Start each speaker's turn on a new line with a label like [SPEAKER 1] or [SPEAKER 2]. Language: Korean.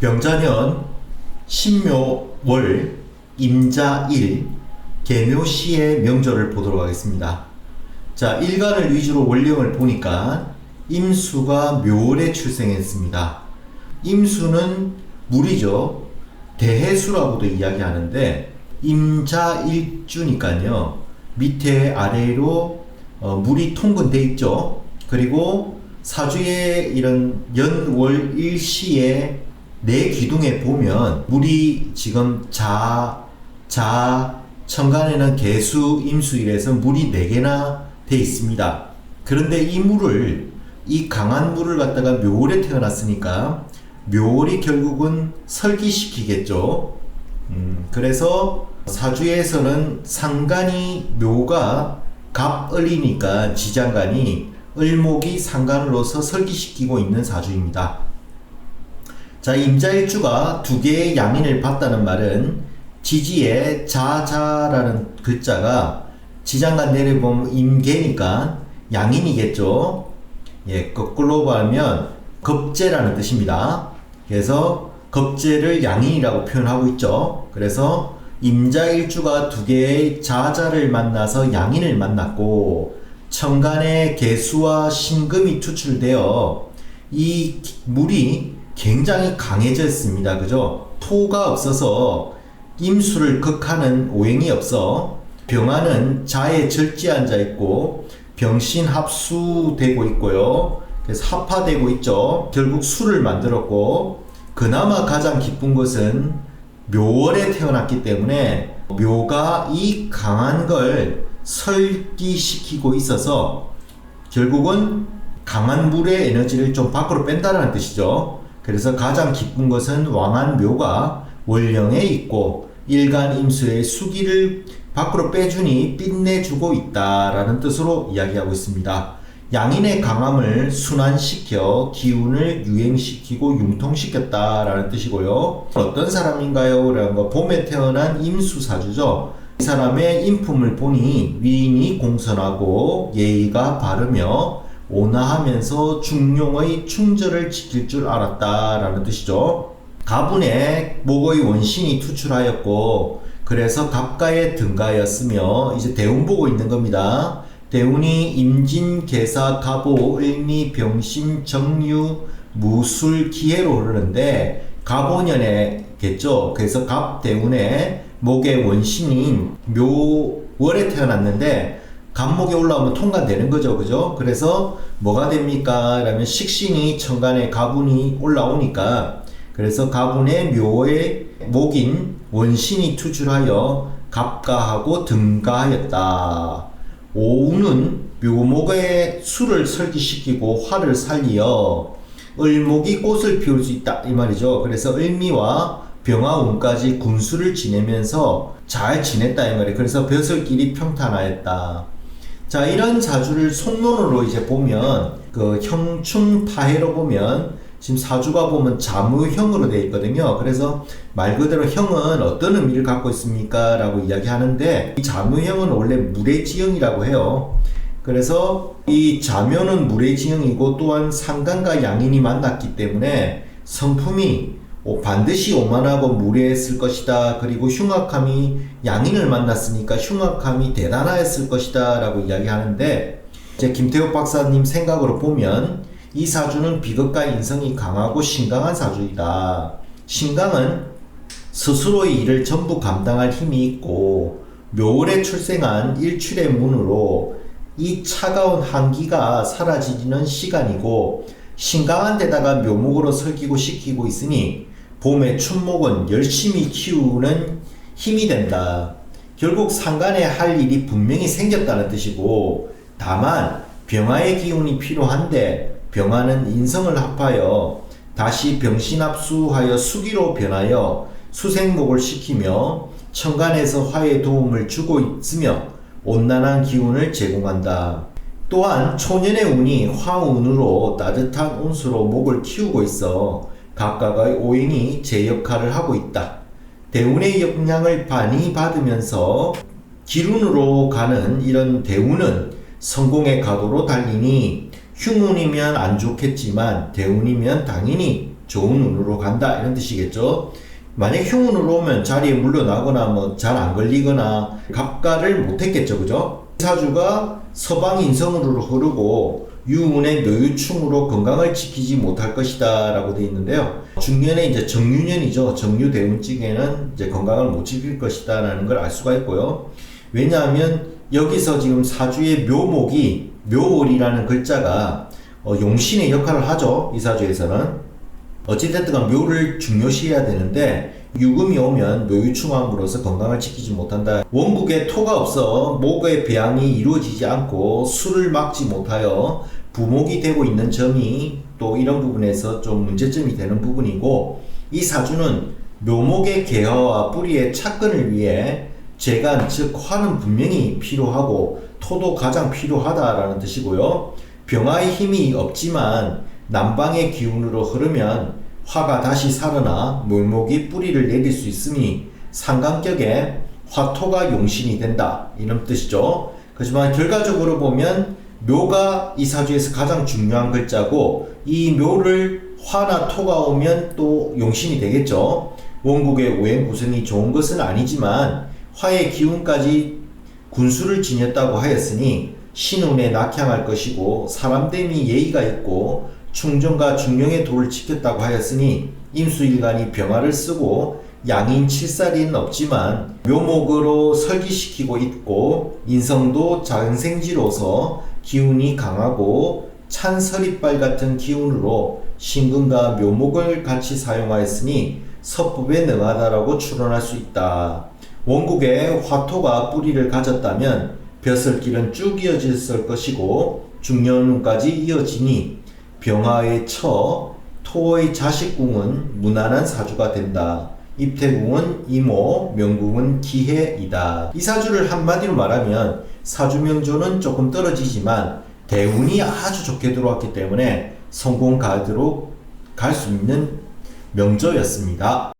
[SPEAKER 1] 병자년 신묘월 임자일 개묘시의 명절을 보도록 하겠습니다. 자, 일간을 위주로 원령을 보니까 임수가 묘월에 출생했습니다. 임수는 물이죠. 대해수라고도 이야기하는데 임자일주니까요. 밑에 아래로 어, 물이 통근돼 있죠. 그리고 사주의 이런 연월 일시의 내 기둥에 보면 물이 지금 자, 자, 천간에는 개수, 임수 이래서 물이 4개나 돼 있습니다. 그런데 이 물을, 이 강한 물을 갖다가 묘월에 태어났으니까 묘월이 결국은 설기시키겠죠. 음, 그래서 사주에서는 상간이 묘가 갑을이니까 지장간이 을목이 상간으로서 설기시키고 있는 사주입니다. 자, 임자일주가 두 개의 양인을 봤다는 말은 지지에 자자라는 글자가 지장간 내려보면 임계니까 양인이겠죠. 예, 거꾸로 말하면 겁재라는 뜻입니다. 그래서 겁재를 양인이라고 표현하고 있죠. 그래서 임자일주가 두 개의 자자를 만나서 양인을 만났고 천간에 개수와 신금이 투출되어 이 물이 굉장히 강해졌습니다. 그죠? 토가 없어서 임수를 극하는 오행이 없어 병화는 자에 절지 앉아 있고 병신 합수되고 있고요. 그래서 합화되고 있죠. 결국 수를 만들었고 그나마 가장 기쁜 것은 묘월에 태어났기 때문에 묘가 이 강한 걸 설기시키고 있어서 결국은 강한 물의 에너지를 좀 밖으로 뺀다는 뜻이죠. 그래서 가장 기쁜 것은 왕한 묘가 월령에 있고 일간 임수의 수기를 밖으로 빼주니 빛내주고 있다라는 뜻으로 이야기하고 있습니다. 양인의 강함을 순환시켜 기운을 유행시키고 융통시켰다라는 뜻이고요. 어떤 사람인가요? 라는 거 봄에 태어난 임수사주죠. 이 사람의 인품을 보니 위인이 공선하고 예의가 바르며 온화하면서 중용의 충절을 지킬 줄 알았다라는 뜻이죠. 가분에 목의 원신이 투출하였고 그래서 갑가에 등가였으며 이제 대운 보고 있는 겁니다. 대운이 임진, 개사, 가보, 을미, 병신, 정유, 무술, 기해로 흐르는데 가보년에겠죠. 그래서 갑 대운에 목의 원신인 묘월에 태어났는데 간목에 올라오면 통과되는 거죠. 그죠? 그래서 뭐가 됩니까? 라면 식신이 천간에 가분이 올라오니까 그래서 가분의 묘의 목인 원신이 투출하여 갑가하고 등가하였다. 오우는 묘목의 수를 설기시키고 화를 살리어 을목이 꽃을 피울 수 있다 이 말이죠. 그래서 을미와 병화운까지 군수를 지내면서 잘 지냈다 이 말이에요. 그래서 벼슬끼리 평탄하였다. 자 이런 자주를 속론으로 이제 보면 그 형충 파해로 보면 지금 사주가 보면 자무형으로 되어 있거든요. 그래서 말 그대로 형은 어떤 의미를 갖고 있습니까? 라고 이야기하는데 이 자무형은 원래 물의 지형이라고 해요. 그래서 이 자묘는 물의 지형이고 또한 상간과 양인이 만났기 때문에 성품이 반드시 오만하고 무례했을 것이다. 그리고 흉악함이 양인을 만났으니까 흉악함이 대단하였을 것이다. 라고 이야기하는데 이제 김태호 박사님 생각으로 보면 이 사주는 비극과 인성이 강하고 신강한 사주이다. 신강은 스스로의 일을 전부 감당할 힘이 있고 묘월에 출생한 일출의 문으로 이 차가운 한기가 사라지는 시간이고 신강한 데다가 묘목으로 설기고 시키고 있으니 봄의 춘목은 열심히 키우는 힘이 된다. 결국 상간에 할 일이 분명히 생겼다는 뜻이고 다만 병화의 기운이 필요한데 병화는 인성을 합하여 다시 병신합수하여 수기로 변하여 수생목을 시키며 천간에서 화의 도움을 주고 있으며 온난한 기운을 제공한다. 또한 초년의 운이 화운으로 따뜻한 운수로 목을 키우고 있어 각각의 오행이 제 역할을 하고 있다. 대운의 영향을 많이 받으면서 기운으로 가는 이런 대운은 성공의 가도로 달리니 흉운이면 안 좋겠지만 대운이면 당연히 좋은 운으로 간다 이런 뜻이겠죠. 만약 흉운으로 오면 자리에 물러나거나 뭐 잘 안 걸리거나 갑가를 못했겠죠, 그죠? 사주가 서방 인성으로 흐르고 유운의 묘유충으로 건강을 지키지 못할 것이다 라고 되어 있는데요. 중년에 이제 정유년이죠. 정유대운직에는 이제 건강을 못 지킬 것이다 라는 걸 알 수가 있고요. 왜냐하면 여기서 지금 사주의 묘목이 묘월이라는 글자가 어, 용신의 역할을 하죠. 이 사주에서는. 어찌됐든 간 묘를 중요시해야 되는데 유금이 오면 묘유충함으로써 건강을 지키지 못한다. 원국에 토가 없어 목의 배양이 이루어지지 않고 술을 막지 못하여 부목이 되고 있는 점이 또 이런 부분에서 좀 문제점이 되는 부분이고 이 사주는 묘목의 개화와 뿌리의 착근을 위해 재간 즉 화는 분명히 필요하고 토도 가장 필요하다라는 뜻이고요. 병화의 힘이 없지만 남방의 기운으로 흐르면 화가 다시 살아나 묘목이 뿌리를 내릴 수 있으니 상관격에 화토가 용신이 된다 이런 뜻이죠. 그렇지만 결과적으로 보면 묘가 이 사주에서 가장 중요한 글자고 이 묘를 화나 토가 오면 또 용신이 되겠죠. 원국의 오행 구성이 좋은 것은 아니지만 화의 기운까지 군수를 지녔다고 하였으니 신운에 낙향할 것이고 사람됨이 예의가 있고 충정과 중령의 도를 지켰다고 하였으니 임수일간이 병화를 쓰고 양인 칠살이는 없지만 묘목으로 설기시키고 있고 인성도 장생지로서 기운이 강하고 찬 서리빨 같은 기운으로 신금과 묘목을 같이 사용하였으니 서법에 능하다라고 추론할 수 있다. 원국에 화토가 뿌리를 가졌다면 벼슬길은 쭉 이어졌을 것이고 중년운까지 이어지니 병화의 처, 토의 자식궁은 무난한 사주가 된다. 입태궁은 이모, 명궁은 기해이다. 이 사주를 한마디로 말하면 사주 명조는 조금 떨어지지만 대운이 아주 좋게 들어왔기 때문에 성공 가드로 갈 수 있는 명조였습니다.